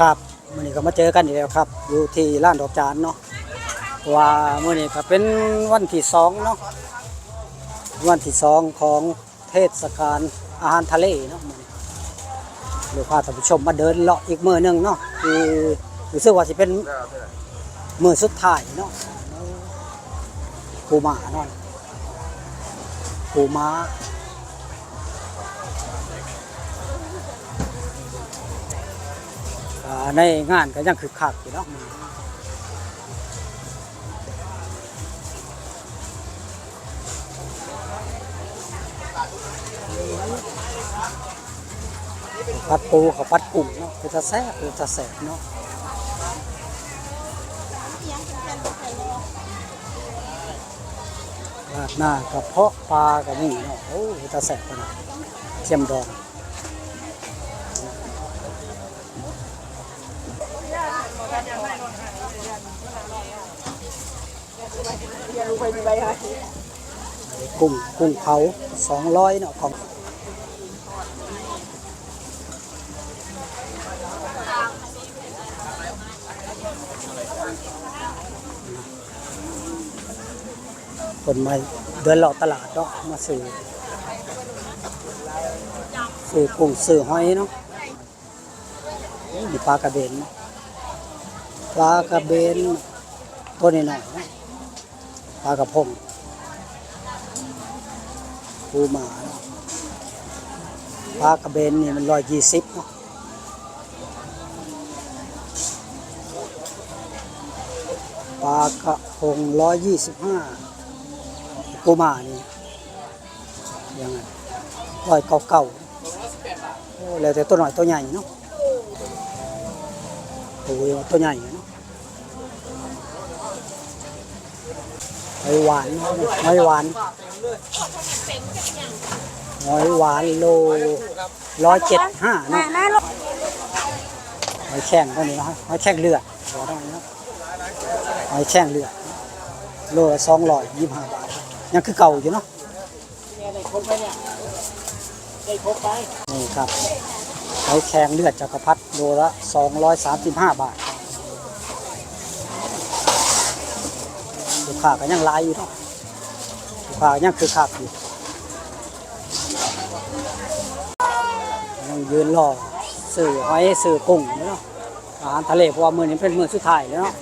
ครับมื่อนี้ก็มาเจอกันอีกแล้วครับ อยู่ที่ร้านดอกจานเนาะว่ามื่อนี้ก็เป็นวันที่สองเนาะวันที่สองของเทศกาลอาหารทะเลเนาะมื้อนี้เดี๋ยวพาท่านผู้ชมมาเดินเลาะอีกมื้อหนึงเนาะคือรู้สึกว่าสิเป็นมื้อสุดท้ายเนาะปูมาเนาะปูมา ในงานก็ยังคึกคักอยู่เนาะปัดปูกับปัดกุ้งเนาะคือจะแซ่บคือจะแซ่บเนาะราดหน้ากระเพาะปลากับนี่เนาะโอ้คือจะแซ่บขนาดเจียมดอง กุ้งกุ้งเผาสองร้อยเนาะของคนมาเดินเลาะตลาดเนาะมาซื้อซื้อกุ้งซื้อหอยเนาะมีปลากระเบนปลากระเบนตัวนี้หน่อยๆเนาะ ปลากระพงปูหมาปลากระเบนนี่มันร้อยยี่สิบเนาะปลากระพงร้อยยี่สิบห้าปูหมานี่ยังไงร้อยเก่าเก่าแล้วแต่ตัวหน่อยตัวใหญ่เนาะโอ้ยตัวใหญ่เนาะ หอยหวานเนาะหอยหวานหอยหวานโลร้อยเจ็ดห้าเนาะหอยแข้งก็นี่เนาะหอยแข้งเลือดหัวตรงนี้เนาะหอยแข้งเลือดโลละสองร้อยยี่สิบห้าบาทยังคือเก่าอยู่เนาะนี่ครับหอยแข้งเลือดจักรพรรดิโลละสองร้อยสามสิบห้าบาทลูก ค้าก็ยังหลายอยู่เนาะลูกค้ายังคือคักอยู่ยังยืนรอสื่อหอยสื่อกุ้งเนาะอาหารทะเลเพราะว่ามื้อนี้เป็นมื้อสุดท้ายแล้วเนาะ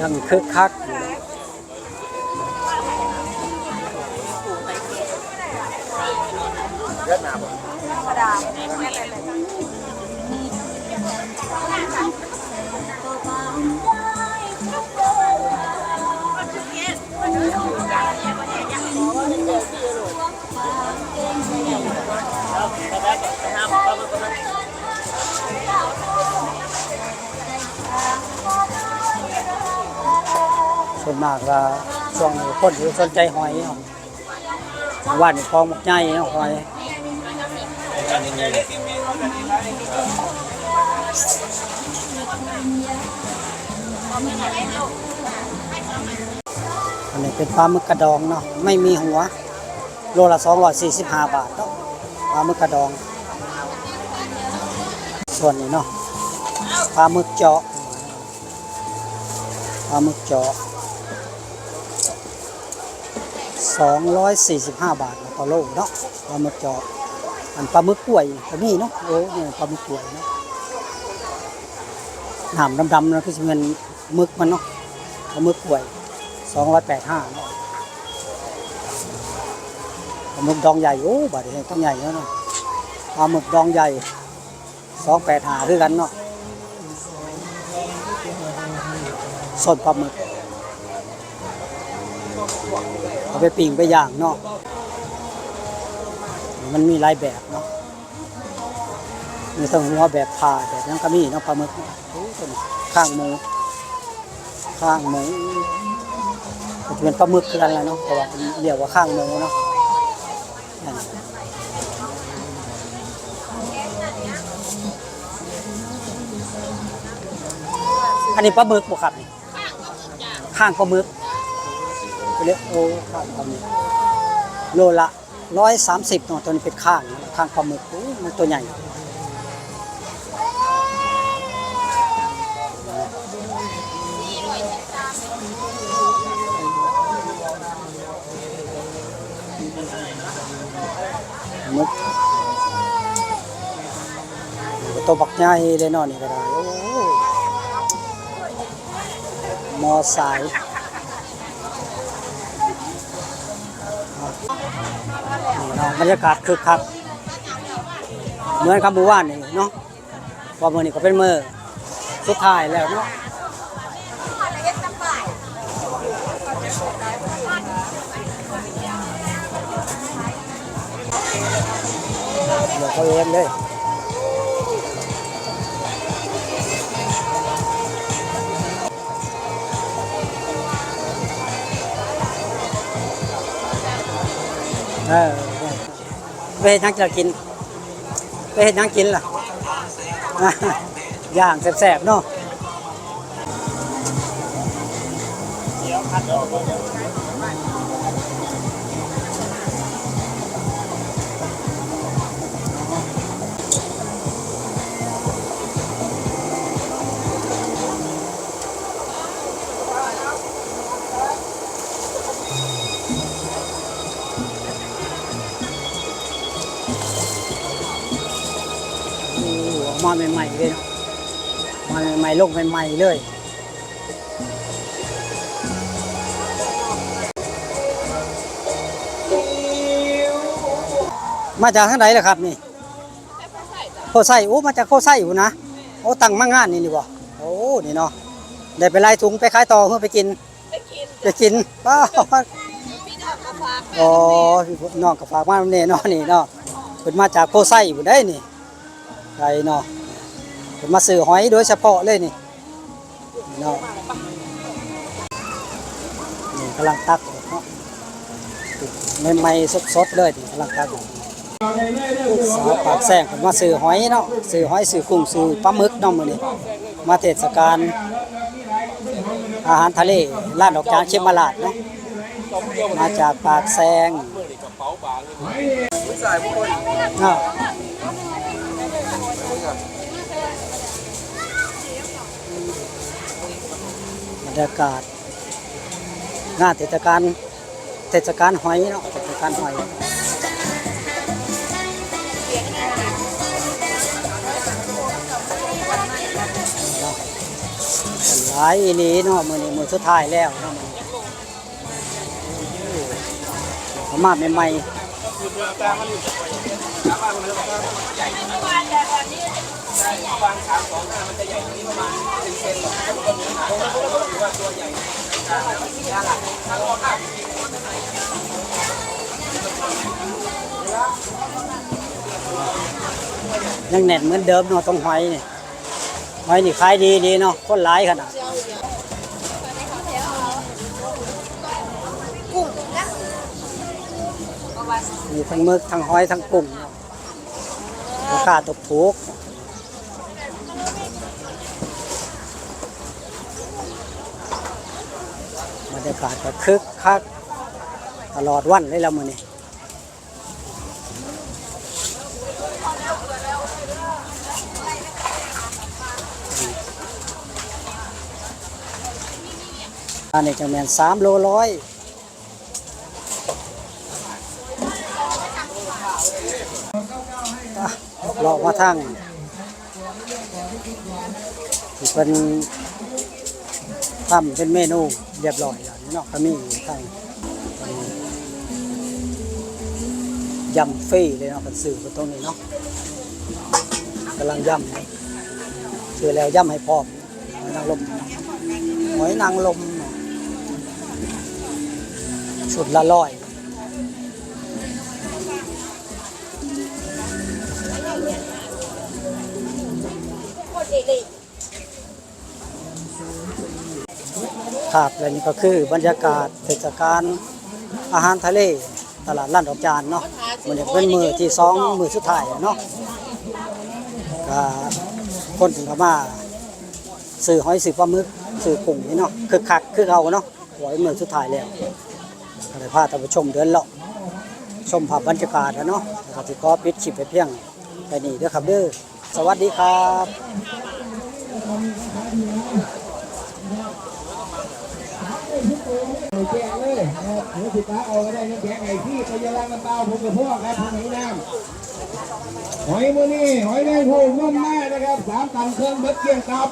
ยังคึกคักอยู่เนาะส่วนไร มากก็ช่วงนี้คนที่สนใจหอยเนาะว่านคลองหมกใหญ่เนาะหอยอันนี้เป็นปลาหมึกกระดองเนาะไม่มีหัว โลละ245บาทเนาะปลาหมึกกระดอง ส่วนนี้เนาะปลาหมึกเจาะปลาหมึกเจาะ 245 บาทต่อโลเนาะปลาหมึกจาะอันปลาหมึกกล้วยก็มีเนาะโอ้เนี่ยปลาหมึกกล้วยเนาะหน้ำดำๆนะคือเป็นหมึกมันเนาะปลาหมึกกล้วย 285เนาะปลาหมึกดองใหญ่โอ้บาดนี้ต้องใหญ่เนาะปลาหมึกดองใหญ่ 285คือกันเนาะสดปลาหมึก เอา ไปปิ้งไปย่างเนาะมันมีหลายแบบเนาะมีทั้งหัวแบบผ่าแบบนั้นก็มีเนาะปลาหมึกเนาะโอ้ตัวนี้ข้างหมูข้างหมูก็จะเป็นปลาหมึกคือกันแหละเนาะเพราะว่ามันเรียกว่าข้างหมูเนาะอันนี้ปลาหมึกบ่ครับนี่ข้างปลาหมึก ตัวเกโอ้ข้างปลาหมึกโลละร้อยสามสิบเนาตัวนี้เป็นข้างข้างปลาหมึกมันตัวใหญ่มึกตัวบักใหญ่เลยเนาะนี่ก็ได้โอ้มอไซ บรรยากาศคึกคักเหมือนคำบูว่านนี่เนาะว่ามือนี่ก็เป็นมือสุดท้ายแล้วเนาะเดี๋ยวเขาเล่นเลยเออ ไปเห็นยังจะกินไปเห็นยังกินล่ะย่างแสบๆเนาะโมาใหม่ๆเลยเนาะมาใหม่ๆลงใหม่ๆเลยมาจากทางไหนล่ะครับนี่โคไส้โอ้มาจากโคไส้อยู่นะโอ้ตั้งมางานนี่นี่บ่โอ้นี่เนาะได้ไปไล่ถุงไปขายต่อเพื่อไปกินไปกินไปกินป้าพี่น้องมาฝากอ๋อพี่น้องกับฝากมาเนี่ยเนาะนี่เนาะเป็นมาจากโคไส้อยู่ได้นี่ ไกลเนาะมาซื้อหอยโดยเฉพาะเลยนี่เนาะนี่กำลังตักเนาะใหม่ๆสดๆเลยนี่กำลังตักสาวปากแซงมาซื้อหอยเนาะซื้อหอยซื้อกุ้งซื้อปลาหมึกเนาะมื้อนี้มาเทศกาลอาหารทะเลร้านดอกจานเชียมาลาดเนาะมาจากปากแซงอ้าวบ รรยากาศงานเทศกาลเทศกาลหอยเนาะเทศกาลหอยหลายอีหลีเนาะมือนี้มือสุดท้ายแล้วเนาะมื้อนี้เขามาใหม่ๆ ยังแน่นเหมือนเดิมเนาะตรงหอยนี่หอยนี่ขายดีดีเนาะคนหลายขนาดกุ้งนะมีทั้งมึกทั้งหอยทั้งกุ้งราคาตกถูกบรรยากาศก็คึกคักตลอดวันเลยละมื้อนี้ อันนี้จะแมนสามโลร้อยเลาะมาทางเป็นทำเป็นเมนูเรียบร้อยแล้วนี่เนาะก็มีทางยำฟรีเลยเนาะเป็นสื่อตรงนี้เนาะกำลังยำนะซื้อแล้วยำให้พร้อมนางรมหอยนางรม ชุดละร้อยครับและนี่ก็คือบรรยากาศเทศกาลอาหารทะเล ตลาดล้านดอกจานเนาะมันจะเป็นมือที่สองมือสุดท้ายเนาะคนถึงมาสื่อหอยสื่อปลาหมึกสื่อกุ้งนี่เนาะคือคักคือเขาเนาะหอยมือสุดท้ายแล้ว เลยพาท่านผู้ชมเดินเลาะชมภาพบรรยากาศนะเนาะแล้วก็สิขอปิดคลิปไปเพียงแค่นี้เด้อครับเด้อสวัสดีครับแจกเลยนะครับเนื้อสิตาเอาก็ได้น้ำแข็งไอ้ที่ไปยาลังน้ำเปล่าผมกับพวกครับผมหอยน้ำหอยมือนี่หอยแมงภู่นุ่มแมากนะครับสามตันเครื่องเบิดเกลี้ยงครับ